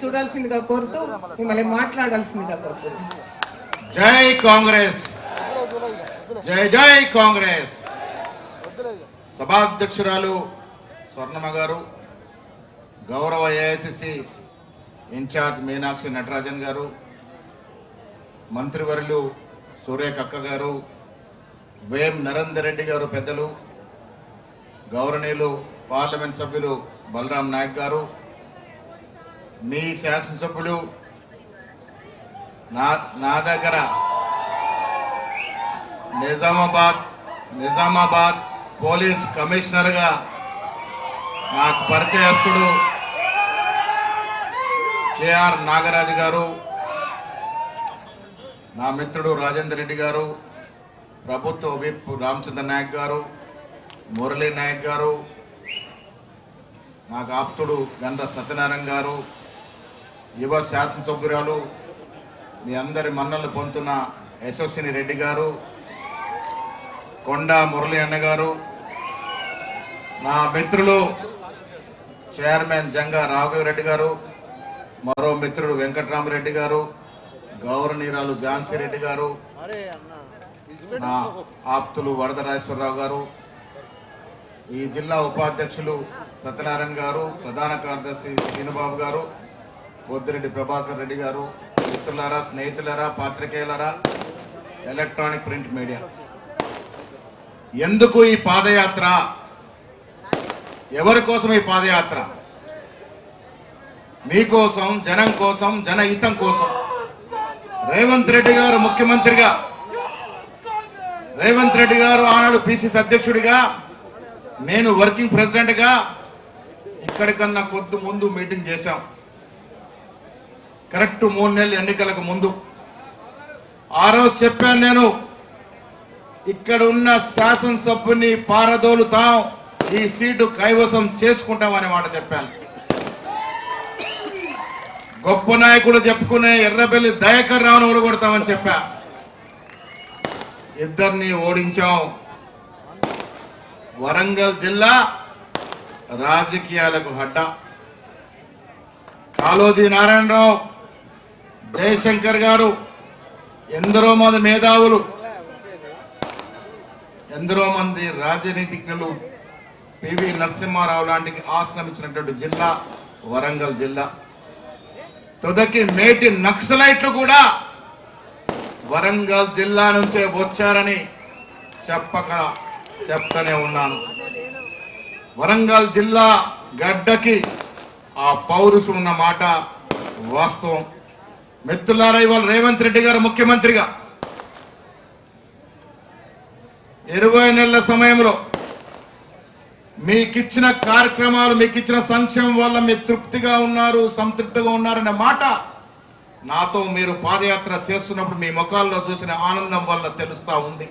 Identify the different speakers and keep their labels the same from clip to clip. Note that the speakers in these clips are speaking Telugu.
Speaker 1: చూడాల్సిందిగా కోరుతూ మిమ్మల్ని మాట్లాడాల్సిందిగా కోరుతుంది
Speaker 2: జై కాంగ్రెస్. జై జై కాంగ్రెస్. సభాధ్యక్షురాలు స్వర్ణమ్మ గారు గౌరవ ఏఐసిసి ఇన్ఛార్జ్ మీనాక్షి నటరాజన్ గారు మంత్రివర్యులు సూర్యకక్క గారు వేం నరేందర్ రెడ్డి గారు పెద్దలు గౌరవనీయులు పార్లమెంట్ సభ్యులు బలరాం నాయక్ గారు మీ శాసనసభ్యులు నా నా దగ్గర నిజామాబాద్ నిజామాబాద్ పోలీస్ కమిషనర్గా నాకు పరిచయస్తుడు కేఆర్ నాగరాజు గారు నా మిత్రుడు రాజేందర్ రెడ్డి గారు ప్రభుత్వ విప్ రామచంద్ర నాయక్ గారు మురళీ నాయక్ గారు నాకు ఆప్తుడు గండ్ర సత్యనారాయణ గారు యువ శాసనసభ్యురాలు మీ అందరి మన్నలు పొందుతున్న యశస్విని రెడ్డి గారు కొండ మురళి అన్న గారు నా మిత్రులు చైర్మన్ జంగా రాఘవరెడ్డి గారు మరో మిత్రుడు వెంకటరామరెడ్డి గారు గౌరవనీరాలు ఝాన్సీ రెడ్డి గారు నా ఆప్తులు వరదరాజేశ్వరరావు గారు ఈ జిల్లా ఉపాధ్యక్షులు సత్యనారాయణ గారు ప్రధాన కార్యదర్శి శ్రీనుబాబు గారు బొద్దిరెడ్డి ప్రభాకర్ రెడ్డి గారు మిత్రులారా స్నేహితులారా పాత్రికేయులరా ఎలక్ట్రానిక్ ప్రింట్ మీడియా. ఎందుకు ఈ పాదయాత్ర? ఎవరి కోసం ఈ పాదయాత్ర? మీకోసం జనం కోసం జనహితం కోసం. రేవంత్ రెడ్డి గారు ముఖ్యమంత్రిగా. రేవంత్ రెడ్డి గారు ఆనాడు పిసిసి అధ్యక్షుడిగా. నేను వర్కింగ్ ప్రెసిడెంట్గా. ఇక్కడికన్నా కొద్ది ముందు మీటింగ్ చేశాం. కరెక్ట్ మూడు నెలలు ఎన్నికలకు ముందు. ఆ రోజు చెప్పాను నేను ఇక్కడ ఉన్న శాసనసభ్యుని పారదోలుతాం ఈ సీటు కైవసం చేసుకుంటామనే మాట చెప్పాను. గొప్ప నాయకుడు చెప్పుకునే ఎర్రబెల్లి దయాకర్ రావును ఓడగొడతామని చెప్పా. ఇద్దరిని ఓడించాం. వరంగల్ జిల్లా రాజకీయాలకు హడ్డ. కాలోజీ నారాయణరావు జయశంకర్ గారు ఎందరో మంది మేధావులు ఎందరో మంది రాజనీతిజ్ఞులు పివి నరసింహారావు లాంటికి ఆశ్రమించినటువంటి జిల్లా వరంగల్ జిల్లా. తుదకి నేటి నక్సలైట్లు కూడా వరంగల్ జిల్లా నుంచే వచ్చారని చెప్పక చెప్తూనే ఉన్నాను. వరంగల్ జిల్లా గడ్డకి ఆ పౌరుషం ఉన్న మాట వాస్తవం. మిత్రులారా ఇవాళ రేవంత్ రెడ్డి గారు ముఖ్యమంత్రిగా. ఇరవై నెలల సమయంలో మీకిచ్చిన కార్యక్రమాలు మీకు ఇచ్చిన సంక్షేమం వల్ల మీరు తృప్తిగా ఉన్నారు సంతృప్తిగా ఉన్నారనే మాట నాతో మీరు పాదయాత్ర చేస్తున్నప్పుడు మీ ముఖాల్లో చూసిన ఆనందం వల్ల తెలుస్తా ఉంది.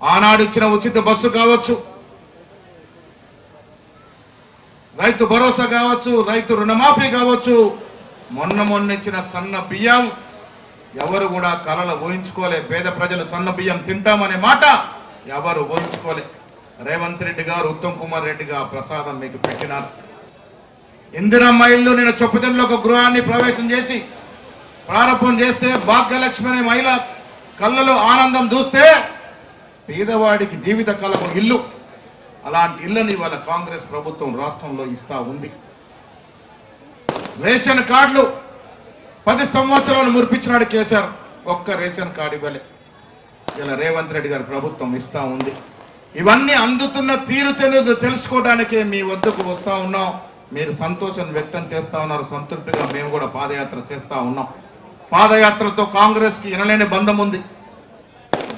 Speaker 2: ఆనాడు ఇచ్చిన ఉచిత బస్సు కావచ్చు రైతు భరోసా కావచ్చు రైతు రుణమాఫీ కావచ్చు మొన్న మొన్న ఇచ్చిన సన్న బియ్యం ఎవరు కూడా కలలు ఊహించుకోలే. పేద ప్రజలు సన్న బియ్యం తింటామనే మాట ఎవరు ఊహించుకోలే. రేవంత్ రెడ్డి గారు ఉత్తమ్ కుమార్ రెడ్డి గారు ప్రసాదం మీకు పెట్టినారు. ఇందిరమ్మ ఇల్లు నేను చొప్పుదంలో ఒక గృహాన్ని ప్రవేశం చేసి ప్రారంభం చేస్తే భాగ్యలక్ష్మి అనే మహిళ కళ్ళలో ఆనందం చూస్తే పేదవాడికి జీవిత కళకు ఇల్లు. అలాంటి ఇళ్ళని ఇవాళ కాంగ్రెస్ ప్రభుత్వం రాష్ట్రంలో ఇస్తా ఉంది. రేషన్ కార్డులు పది సంవత్సరాలు మురిపించినాడు కేసీఆర్. ఒక్క రేషన్ కార్డు ఇవ్వలే. ఇలా రేవంత్ రెడ్డి గారి ప్రభుత్వం ఇస్తా ఉంది. ఇవన్నీ అందుతున్న తీరు తెలియదు తెలుసుకోవడానికే మీ వద్దకు వస్తూ ఉన్నాం. మీరు సంతోషం వ్యక్తం చేస్తా ఉన్నారు. సంతృప్తిగా మేము కూడా పాదయాత్ర చేస్తూ ఉన్నాం. పాదయాత్రతో కాంగ్రెస్కి ఇనలేని బంధం ఉంది.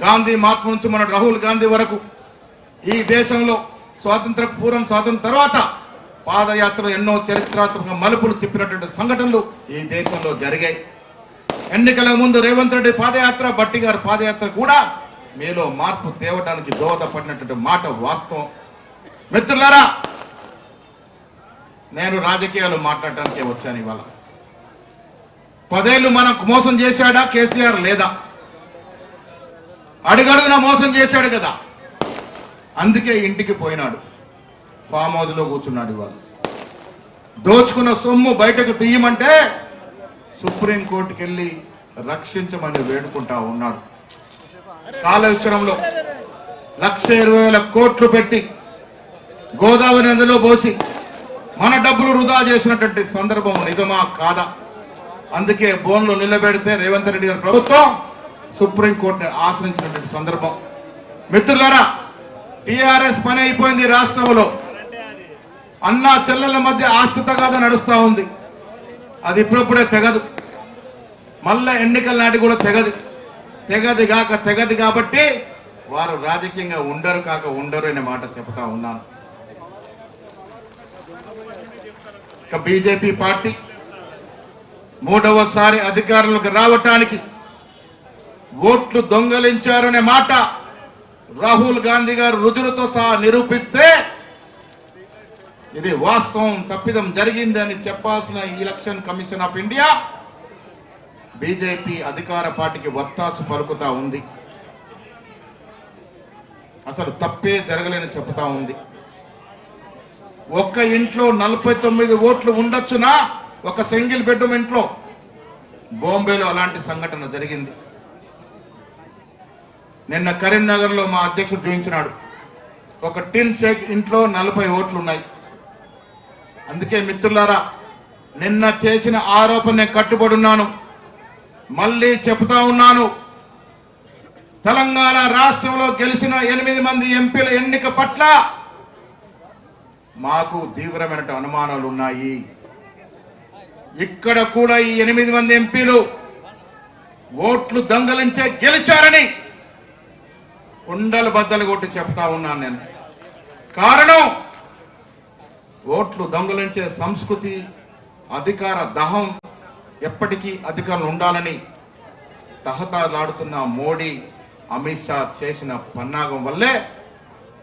Speaker 2: గాంధీ మహాత్మ నుంచి మన రాహుల్ గాంధీ వరకు ఈ దేశంలో స్వాతంత్ర పూర్వం స్వాతంత్రం తర్వాత పాదయాత్ర ఎన్నో చరిత్రాత్మక మలుపులు తిప్పినటువంటి సంఘటనలు ఈ దేశంలో జరిగాయి. ఎన్నికల ముందు రేవంత్ రెడ్డి పాదయాత్ర బట్టి గారి పాదయాత్ర కూడా మీలో మార్పు తేవడానికి దోహదపడినటువంటి మాట వాస్తవం. మిత్రులారా నేను రాజకీయాలు మాట్లాడటానికి వచ్చాను ఇవాళ. పదేళ్ళు మనకు మోసం చేశాడా కేసీఆర్ లేదా? అడుగడుగున మోసం చేశాడు కదా? అందుకే ఇంటికి పోయినాడు. ఫామ్ హౌస్లో కూర్చున్నాడు ఇవాళ. దోచుకున్న సొమ్ము బయటకు తీయమంటే సుప్రీంకోర్టుకి వెళ్ళి రక్షించమని వేడుకుంటా ఉన్నాడు. కాళేశ్వరంలో లక్ష ఇరవై వేల కోట్లు పెట్టి గోదావరి నదిలో పోసి మన డబ్బులు వృధా చేసినటువంటి సందర్భం నిజమా కాదా? అందుకే బోన్లో నిలబెడితే రేవంత్ రెడ్డి గారి ప్రభుత్వం సుప్రీంకోర్టుని ఆశ్రయించినటువంటి సందర్భం. మిత్రులారా టీఆర్ఎస్ పని అయిపోయింది రాష్ట్రంలో. అన్నా చెల్లెల మధ్య ఆస్తి తగాద నడుస్తూ ఉంది. అది ఇప్పుడప్పుడే తెగదు. మళ్ళా ఎన్నికల నాటి కూడా తెగదు. తెగది కాక తెగది కాబట్టి వారు రాజకీయంగా ఉండరు కాక ఉండరు అనే మాట చెప్తా ఉన్నాను. ఇక బీజేపీ పార్టీ మూడవసారి అధికారంలోకి రావటానికి ఓట్లు దొంగలించారనే మాట రాహుల్ గాంధీ గారు రుజులతో సహా నిరూపిస్తే ఇది వాస్తవం తప్పిదం జరిగిందని చెప్పాల్సిన election commission of India BJP అధికార పార్టీకి వత్తాసు పలుకుతా ఉంది. అసలు తప్పే జరగలేని చెప్తా ఉంది. ఒక్క ఇంట్లో నలభై తొమ్మిది ఓట్లు ఉండొచ్చునా? ఒక సింగిల్ బెడ్రూమ్ ఇంట్లో? బాంబేలో అలాంటి సంఘటన జరిగింది. నిన్న కరీంనగర్లో మా అధ్యక్షుడు చూపించినాడు. ఒక టిన్ షేక్ ఇంట్లో నలభై ఓట్లు ఉన్నాయి అందుకే మిత్రులారా నిన్న చేసిన ఆరోపణ నేను కట్టుబడి ఉన్నాను మళ్ళీ చెప్తా ఉన్నాను. తెలంగాణ రాష్ట్రంలో గెలిచిన ఎనిమిది మంది ఎంపీల ఎన్నిక పట్ల మాకు తీవ్రమైన అనుమానాలు ఉన్నాయి. ఇక్కడ కూడా ఈ ఎనిమిది మంది ఎంపీలు ఓట్లు దొంగలించే గెలిచారని కుండలు బద్దలు కొట్టి చెప్తా ఉన్నాను నేను. కారణం ఓట్లు దొంగలించే సంస్కృతి అధికార దహం ఎప్పటికీ అధికారులు ఉండాలని తహతలాడుతున్న మోడీ అమిత్ షా చేసిన పన్నాగం వల్లే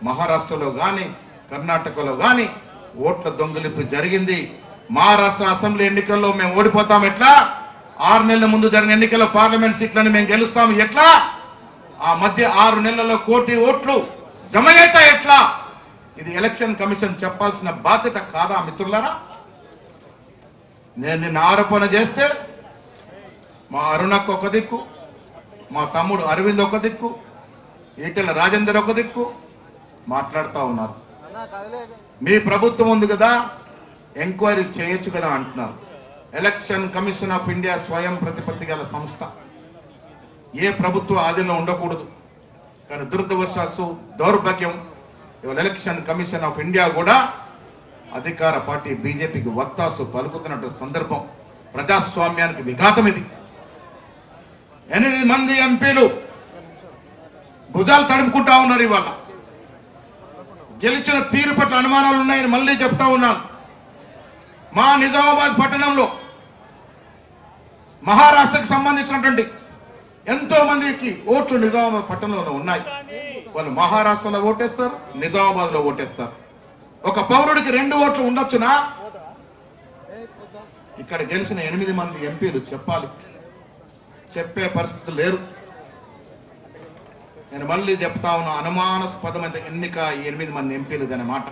Speaker 2: మహారాష్ట్రలో కానీ కర్ణాటకలో కానీ ఓట్ల దొంగలింపు జరిగింది. మహారాష్ట్ర అసెంబ్లీ ఎన్నికల్లో మేము ఓడిపోతాం ఎట్లా? ఆరు నెలల ముందు జరిగిన ఎన్నికల్లో పార్లమెంట్ సీట్లను మేము గెలుస్తాం ఎట్లా? ఆ మధ్య ఆరు నెలల్లో కోటి ఓట్లు జమయేత ఎట్లా? ఇది ఎలక్షన్ కమిషన్ చెప్పాల్సిన బాధ్యత కాదా మిత్రులారా? నేను నిన్న ఆరోపణ చేస్తే మా అరుణక్ ఒక దిక్కు మా తమ్ముడు అరవింద్ ఒక దిక్కు ఈటెల రాజేందర్ ఒక దిక్కు మాట్లాడుతూ ఉన్నారు. మీ ప్రభుత్వం ఉంది కదా ఎంక్వైరీ చేయొచ్చు కదా అంటున్నారు. ఎలక్షన్ కమిషన్ ఆఫ్ ఇండియా స్వయం ప్రతిపత్తి గల సంస్థ. ఏ ప్రభుత్వ ఆధీనంలో ఉండకూడదు. కానీ దురదృష్టవశాత్తు దౌర్భాగ్యం ఇవాళ ఎలక్షన్ కమిషన్ ఆఫ్ ఇండియా కూడా అధికార పార్టీ బీజేపీకి వత్తాసు పలుకుతున్నట్టు సందర్భం. ప్రజాస్వామ్యానికి విఘాతం ఇది. ఎనిమిది మంది ఎంపీలు భుజాలు తడుపుకుంటా ఉన్నారు ఇవాళ. గెలిచిన తీరు పట్ల అనుమానాలు ఉన్నాయని మళ్ళీ చెప్తా ఉన్నాను. మా నిజామాబాద్ పట్టణంలో మహారాష్ట్రకు సంబంధించినటువంటి ఎంతో మందికి ఓట్లు నిజామాబాద్ పట్టణంలో ఉన్నాయి. వాళ్ళు మహారాష్ట్రలో ఓటేస్తారు నిజామాబాద్లో ఓటేస్తారు. ఒక పౌరుడికి రెండు ఓట్లు ఉండొచ్చునా? ఇక్కడ గెలిచిన ఎనిమిది మంది ఎంపీలు చెప్పాలి. చెప్పే పరిస్థితి లేరు. నేను మళ్ళీ చెప్తా ఉన్న అనుమానాస్పదమైన ఎన్నిక ఈ ఎనిమిది మంది ఎంపీలు అనే మాట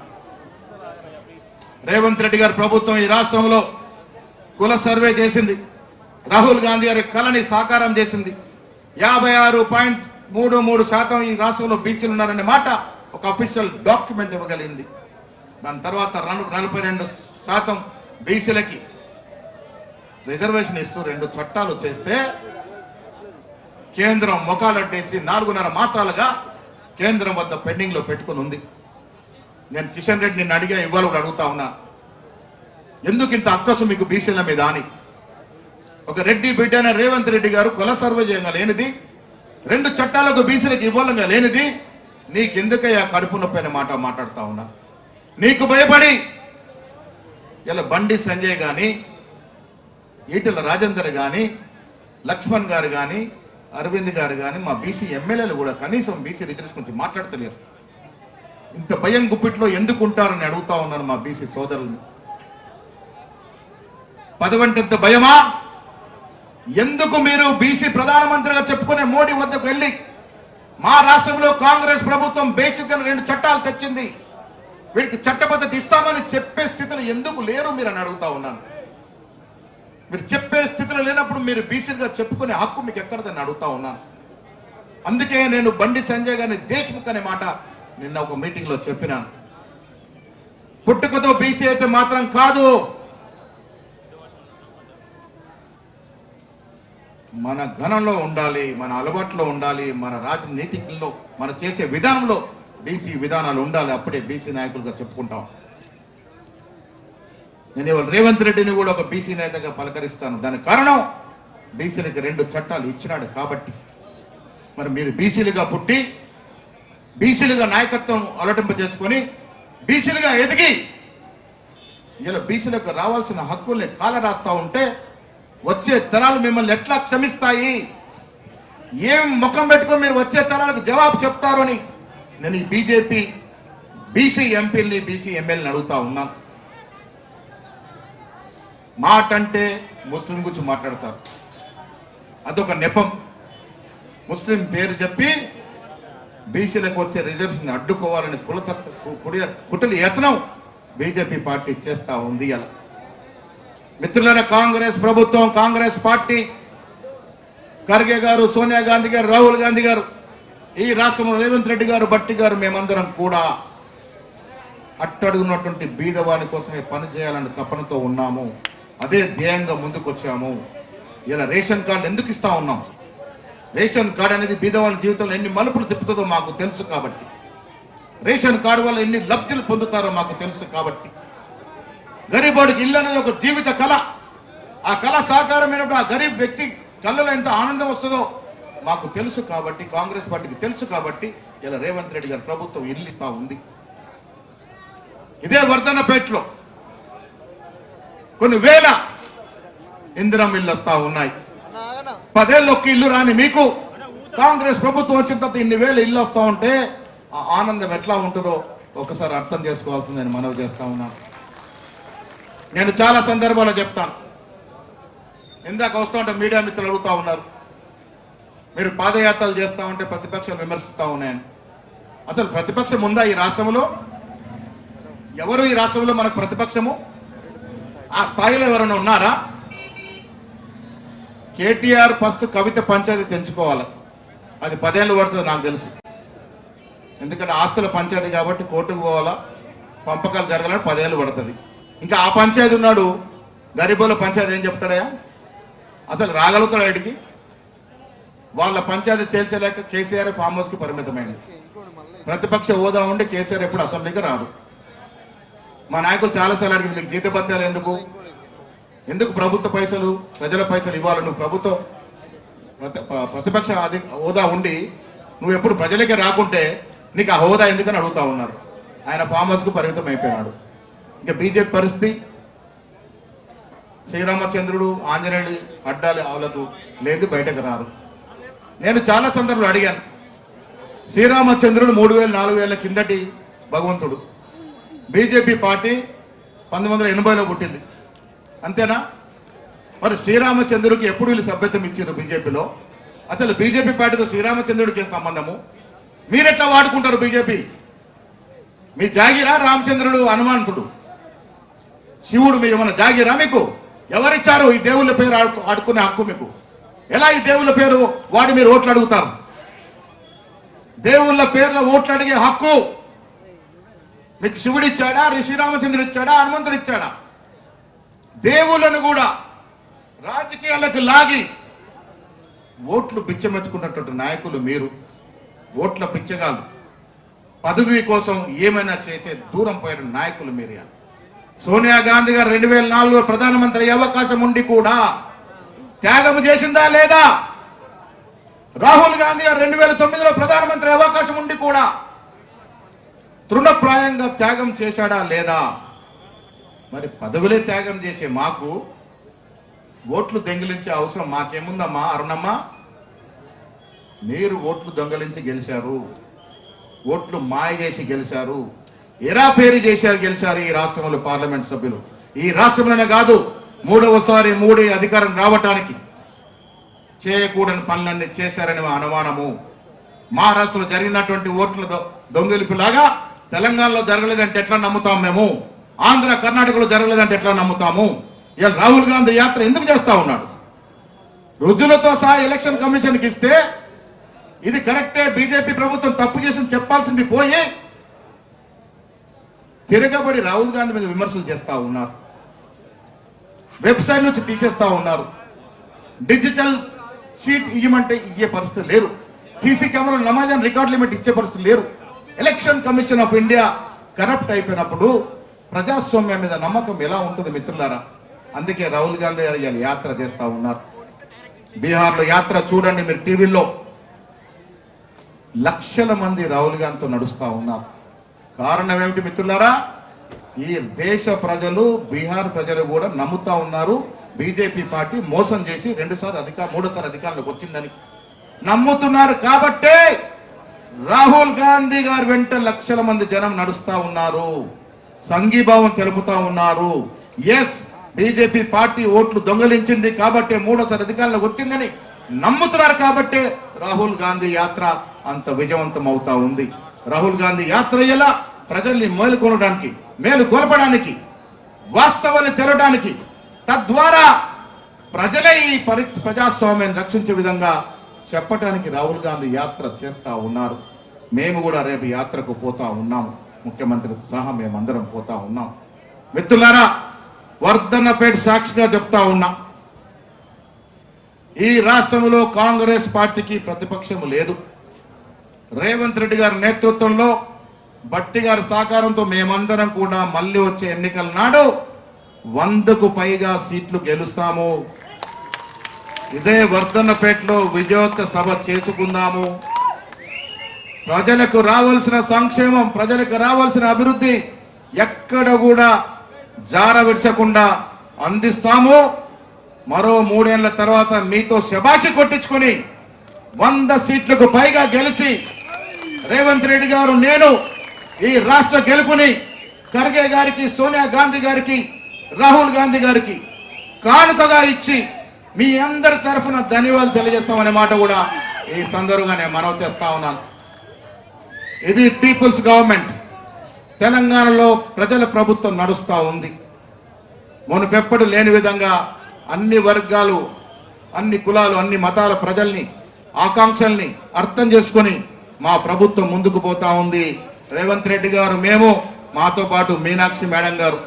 Speaker 2: రేవంత్ రెడ్డి గారి ప్రభుత్వం ఈ రాష్ట్రంలో కుల సర్వే చేసింది. రాహుల్ గాంధీ గారి కళని సాకారం చేసింది. యాభై ఆరు పాయింట్ మూడు మూడు శాతం ఈ రాష్ట్రంలో బీసీలు ఉన్నారనే మాట ఒక అఫీషియల్ డాక్యుమెంట్ ఇవ్వగలిగింది. దాని తర్వాత రెండు నలభై రెండు శాతం బీసీలకి రిజర్వేషన్ ఇస్తూ రెండు చట్టాలు చేస్తే కేంద్రం మొఖాలడ్డేసి నాలుగున్నర మాసాలుగా కేంద్రం వద్ద పెండింగ్లో పెట్టుకుని ఉంది. నేను కిషన్ రెడ్డి నిన్ను అడిగా ఇవ్వాలి కూడా అడుగుతా ఉన్నా. ఎందుకు ఇంత అక్కసు మీకు బీసీల మీద అని? ఒక రెడ్డి బిడ్డైన రేవంత్ రెడ్డి గారు కుల సర్వే చేయగలేనిది రెండు చట్టాలకు బీసీలకు ఇవ్వాలంగా లేనిది నీకెందుకయ్యా కడుపు నొప్పి అనే మాట మాట్లాడుతా ఉన్నా? నీకు భయపడి ఇలా బండి సంజయ్ కానీ ఈటల రాజేందర్ కానీ లక్ష్మణ్ గారు కానీ అరవింద్ గారు కానీ మా బీసీ ఎమ్మెల్యేలు కూడా కనీసం బీసీ రిజర్వేషన్ గురించి మాట్లాడతలేరు. ఇంత భయం గుప్పిట్లో ఎందుకు ఉంటారని అడుగుతా ఉన్నాను మా బీసీ సోదరులను. పదవంటంత భయమా? ఎందుకు మీరు బీసీ ప్రధానమంత్రిగా చెప్పుకునే మోడీ వద్దకు వెళ్ళి మా రాష్ట్రంలో కాంగ్రెస్ ప్రభుత్వం బేసిక్గా రెండు చట్టాలు తెచ్చింది. వీటికి చట్టబద్ధత ఇస్తామని చెప్పే స్థితిలో ఎందుకు లేరు మీరు అని అడుగుతా ఉన్నాను. మీరు చెప్పే స్థితిలో లేనప్పుడు మీరు బీసీగా చెప్పుకునే హక్కు మీకు ఎక్కడదని అడుగుతా ఉన్నాను. అందుకే నేను బండి సంజయ్ గారిని దేశ్ముఖ్ అనే మాట నిన్న ఒక మీటింగ్లో చెప్పినాను. పుట్టుకతో బీసీ అయితే మాత్రం కాదు. మన ఘనంలో ఉండాలి మన అలవాట్లో ఉండాలి మన రాజనీతిలో మన చేసే విధానంలో బీసీ విధానాలు ఉండాలి. అప్పుడే బీసీ నాయకులుగా చెప్పుకుంటాం. నేను ఇవాళ రేవంత్ రెడ్డిని కూడా ఒక బీసీ నేతగా పలకరిస్తాను. దానికి కారణం బీసీలకు రెండు చట్టాలు ఇచ్చినాడు కాబట్టి. మరి మీరు బీసీలుగా పుట్టి బీసీలుగా నాయకత్వం అలటింప చేసుకొని బీసీలుగా ఎదిగి ఇలా బీసీలకు రావాల్సిన హక్కుల్ని కాల రాస్తా ఉంటే వచ్చే తరాలు మిమ్మల్ని ఎట్లా క్షమిస్తాయి? ఏం ముఖం పెట్టుకొని మీరు వచ్చే తరాలకు జవాబు చెప్తారు అని నేను ఈ బీజేపీ బీసీ ఎంపీల్ని బీసీ ఎమ్మెల్యేని అడుగుతా ఉన్నాను మాట అంటే ముస్లిం గురించి మాట్లాడతారు. అదొక నెపం. ముస్లిం పేరు చెప్పి బీసీలకు వచ్చే రిజర్వేషన్ అడ్డుకోవాలని కులతత్వ కుడి కుటుల యత్నం బీజేపీ పార్టీ చేస్తా ఉంది అలా. మిత్రులైన కాంగ్రెస్ ప్రభుత్వం కాంగ్రెస్ పార్టీ ఖర్గే గారు సోనియా గాంధీ గారు రాహుల్ గాంధీ గారు ఈ రాష్ట్రంలో రేవంత్ రెడ్డి గారు భట్టి గారు మేమందరం కూడా అట్టడుగున్నటువంటి బీదవాని కోసమే పని చేయాలని తపనతో ఉన్నాము. అదే ధ్యేయంగా ముందుకొచ్చాము. ఇలా రేషన్ కార్డు ఎందుకు ఇస్తా ఉన్నాం? రేషన్ కార్డు అనేది బీదవాళ్ళ జీవితంలో ఎన్ని మలుపులు తిప్పుతుందో మాకు తెలుసు కాబట్టి. రేషన్ కార్డు వల్ల ఎన్ని లబ్ధులు పొందుతారో మాకు తెలుసు కాబట్టి. గరీబోడికి ఇల్లు అనేది ఒక జీవిత కళ. ఆ కళ సాకారమైనప్పుడు ఆ గరీబ్ వ్యక్తి కళ్ళలో ఎంత ఆనందం వస్తుందో మాకు తెలుసు కాబట్టి కాంగ్రెస్ పార్టీకి తెలుసు కాబట్టి ఇలా రేవంత్ రెడ్డి గారి ప్రభుత్వం ఇల్లు ఇస్తా ఉంది. ఇదే వర్ధనపేటలో కొన్ని వేల ఇందిరం ఇల్లు వస్తా ఉన్నాయి. పదేళ్ళొక్క ఇల్లు రాని మీకు కాంగ్రెస్ ప్రభుత్వం వచ్చిన తర్వాత ఇన్ని వేలు ఇల్లు వస్తా ఉంటే ఆ ఆనందం ఎట్లా ఉంటుందో ఒకసారి అర్థం చేసుకోవాల్సిందని మనవి చేస్తా ఉన్నాను. నేను చాలా సందర్భాల్లో చెప్తాను. ఇందాక వస్తూ ఉంటే మీడియా మిత్రులు అడుగుతూ ఉన్నారు. మీరు పాదయాత్రలు చేస్తూ ఉంటే ప్రతిపక్షాలు విమర్శిస్తూ ఉన్నాయని. అసలు ప్రతిపక్షం ఉందా ఈ రాష్ట్రంలో? ఎవరు ఈ రాష్ట్రంలో మనకు ప్రతిపక్షము? ఆ స్థాయిలో ఎవరైనా ఉన్నారా? కేటీఆర్ ఫస్ట్ కవిత పంచాయతీ తెంచుకోవాలి. అది పదేళ్ళు పడుతుంది నాకు తెలుసు. ఎందుకంటే ఆస్తుల పంచాయతీ కాబట్టి కోర్టుకు పోవాలా పంపకాలు జరగాలని పదేళ్ళు పడుతుంది. ఇంకా ఆ పంచాయతీ ఉన్నాడు. గరీబుల పంచాయతీ ఏం చెప్తాడయా అసలు రాగలుగుతాడు ఆయనకి వాళ్ళ పంచాయతీ తేల్చలేక కేసీఆర్ ఫామ్ హౌస్కి పరిమితమైంది. ప్రతిపక్ష హోదా ఉండి కేసీఆర్ ఎప్పుడు అసెంబ్లీకి రాడు. మా నాయకులు చాలాసార్లు అడిగి నీకు జీతభత్యాలు ఎందుకు? ఎందుకు ప్రభుత్వ పైసలు ప్రజల పైసలు ఇవ్వాలి? నువ్వు ప్రభుత్వ ప్రతి- ప్రతిపక్ష హోదా ఉండి నువ్వు ఎప్పుడు ప్రజలకే రాకుంటే నీకు ఆ హోదా ఎందుకని అడుగుతా ఉన్నారు. ఆయన ఫామ్ హౌస్కు పరిమితం అయిపోయినాడు ఇంకా బీజేపీ పరిస్థితి శ్రీరామచంద్రుడు ఆంజనేయుడు అడ్డాలు ఆవులకు లేదు బయటకు రారు. నేను చాలా సందర్భాలు అడిగాను. శ్రీరామచంద్రుడు మూడు వేల నాలుగు వేల కిందటి భగవంతుడు. బీజేపీ పార్టీ పంతొమ్మిది వందల ఎనభైలో పుట్టింది. అంతేనా? మరి శ్రీరామచంద్రుడికి ఎప్పుడు వీళ్ళు సభ్యత్వం ఇచ్చారు బీజేపీలో? అసలు బీజేపీ పార్టీతో శ్రీరామచంద్రుడికి ఏం సంబంధము? మీరెట్లా వాడుకుంటారు బీజేపీ? మీ జాగిరా రామచంద్రుడు హనుమంతుడు. శివుడు మీ ఏమన్నా జాగిరా మీకు? ఎవరిచ్చారు ఈ దేవుళ్ళ పేరు ఆడు ఆడుకునే హక్కు మీకు? ఎలా ఈ దేవుళ్ళ పేరు వాడి మీరు ఓట్లు అడుగుతారు? దేవుళ్ళ పేర్ల ఓట్లు అడిగే హక్కు మీకు శివుడు ఇచ్చాడా శ్రీరామచంద్రుడు ఇచ్చాడా హనుమంతుడు ఇచ్చాడా దేవుళ్ళను కూడా రాజకీయాలకు లాగి ఓట్లు బిచ్చమెచ్చుకున్నటువంటి నాయకులు మీరు ఓట్ల బిచ్చగాళ్ళు. పదవి కోసం ఏమైనా చేసే దూరం పోయిన నాయకులు మీరు సోనియా గాంధీ గారు రెండు వేల నాలుగులో ప్రధానమంత్రి అయ్యే అవకాశం ఉండి కూడా త్యాగం చేసిందా లేదా? రాహుల్ గాంధీ గారు రెండు వేల తొమ్మిదిలో ప్రధానమంత్రి అయ్యే అవకాశం ఉండి కూడా తృణప్రాయంగా త్యాగం చేశాడా లేదా? మరి పదవులే త్యాగం చేసే మాకు ఓట్లు దొంగిలించే అవసరం మాకేముందమ్మా అరుణమ్మ? మీరు ఓట్లు దొంగలించి గెలిచారు ఓట్లు మాయ చేసి గెలిచారు. ఎరాఫేరీ చేశారు గెలిచారు ఈ రాష్ట్రంలో పార్లమెంట్ సభ్యులు. ఈ రాష్ట్రంలోనే కాదు మూడవసారి మూడే అధికారం రావటానికి చేయకూడని పనులన్నీ చేశారని మా అనుమానము. మహారాష్ట్రలో జరిగినటువంటి ఓట్ల దొ- దొంగిలిపులాగా తెలంగాణలో జరగలేదంటే ఎట్లా నమ్ముతాం మేము? ఆంధ్ర కర్ణాటకలో జరగలేదంటే ఎట్లా నమ్ముతాము? ఇలా రాహుల్ గాంధీ యాత్ర ఎందుకు చేస్తా ఉన్నాడు? రుజువులతో సహా ఎలక్షన్ కమిషన్కి ఇస్తే ఇది కరెక్టే బీజేపీ ప్రభుత్వం తప్పు చేసింది చెప్పాల్సింది పోయి తిరగబడి రాహుల్ గాంధీ మీద విమర్శలు చేస్తూ ఉన్నారు. వెబ్సైట్ నుంచి తీసేస్తూ ఉన్నారు. డిజిటల్ షీట్ ఇవ్వమంటే ఇచ్చే పరిస్థితి లేరు సీసీ కెమెరాలు నమాజాన్ని రికార్డ్ లిమిట్ ఇచ్చే పరిస్థితి లేరు election commission of India corrupt అయిపోయినప్పుడు ప్రజాస్వామ్యం మీద నమ్మకం ఎలా ఉంటుంది మిత్రులారా? అందుకే రాహుల్ గాంధీ గారు ఇవాళ యాత్ర చేస్తూ ఉన్నారు. బీహార్లో యాత్ర చూడండి మీరు టీవీలో లక్షల మంది రాహుల్ గాంధీతో నడుస్తూ ఉన్నారు. కారణం ఏమిటి మిత్రులారా? ఈ దేశ ప్రజలు బీహార్ ప్రజలు కూడా నమ్ముతా ఉన్నారు. బీజేపీ పార్టీ మోసం చేసి రెండుసార్లు అధికార మూడోసారి అధికారంలోకి వచ్చిందని. నమ్ముతున్నారు కాబట్టే రాహుల్ గాంధీ గారి వెంట లక్షల మంది జనం నడుస్తూ ఉన్నారు. సంఘీభావం తెలుపుతా ఉన్నారు. ఎస్ బీజేపీ పార్టీ ఓట్లు దొంగలించింది కాబట్టి మూడోసారి అధికారంలోకి వచ్చిందని నమ్ముతున్నారు కాబట్టే రాహుల్ గాంధీ యాత్ర అంత విజయవంతం అవుతా ఉంది. రాహుల్ గాంధీ యాత్ర ఎలా? ప్రజల్ని మేలుకొనడానికి మేలు కొలపడానికి వాస్తవాన్ని తెలడానికి తద్వారా ప్రజలే ఈ పరి ప్రజాస్వామ్యాన్ని రక్షించే విధంగా చెప్పటానికి రాహుల్ గాంధీ యాత్ర చేస్తూ ఉన్నారు. మేము కూడా రేపు యాత్రకు పోతా ఉన్నాము. ముఖ్యమంత్రితో సహా మేమందరం పోతా ఉన్నాం. మిత్రులారా వర్ధన్నపేట సాక్షిగా చెప్తా ఉన్నా ఈ రాష్ట్రంలో కాంగ్రెస్ పార్టీకి ప్రతిపక్షం లేదు. రేవంత్ రెడ్డి గారి నేతృత్వంలో బట్టి గారి సహకారంతో మేమందరం కూడా మళ్ళీ వచ్చే ఎన్నికల నాడు వందకు పైగా సీట్లు గెలుస్తాము. ఇదే వర్ధన్నపేటలో విజయోత్సవ సభ చేసుకుందాము. ప్రజలకు రావాల్సిన సంక్షేమం ప్రజలకు రావాల్సిన అభివృద్ధి ఎక్కడ కూడా జార విడచకుండా అందిస్తాము. మరో మూడేళ్ళ తర్వాత మీతో శబాషి కొట్టించుకొని వంద సీట్లకు పైగా గెలిచి రేవంత్ రెడ్డి గారు నేను ఈ రాష్ట్ర గెలుపుని ఖర్గే గారికి సోనియా గాంధీ గారికి రాహుల్ గాంధీ గారికి కానుకగా ఇచ్చి మీ అందరి తరఫున ధన్యవాదాలు తెలియజేస్తామనే మాట కూడా ఈ సందర్భంగా నేను మనవి చేస్తా ఉన్నాను. ఇది పీపుల్స్ గవర్నమెంట్ తెలంగాణలో ప్రజల ప్రభుత్వం నడుస్తూ ఉంది. మునుపెప్పుడు లేని విధంగా అన్ని వర్గాలు అన్ని కులాలు అన్ని మతాల ప్రజల్ని ఆకాంక్షల్ని అర్థం చేసుకొని మా ప్రభుత్వం ముందుకు పోతా ఉంది. రేవంత్ రెడ్డి గారు మేము మాతో పాటు మీనాక్షి మేడం గారు.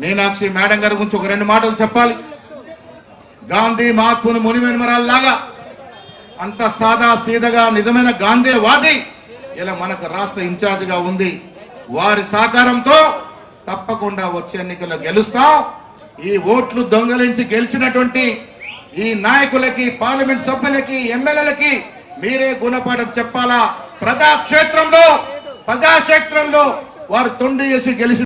Speaker 2: మీనాక్షి మేడం గారి గురించి ఒక రెండు మాటలు చెప్పాలి. గాంధీ మహాత్ముని మునిమెనుమరాల్లాగా అంత సాదా సీదగా నిజమైన గాంధీవాది ఇలా మనకు రాష్ట్ర ఇన్ఛార్జిగా ఉంది. వారి సహకారంతో తప్పకుండా వచ్చే ఎన్నికల్లో గెలుస్తాం. ఈ ఓట్లు దొంగలించి గెలిచినటువంటి ఈ నాయకులకి పార్లమెంట్ సభ్యులకి ఎమ్మెల్యేలకి మీరే గుణపాఠం చెప్పాలా? ప్రజాక్షేత్రంలో ప్రజాక్షేత్రంలో వారు తొండి చేసి గెలిచి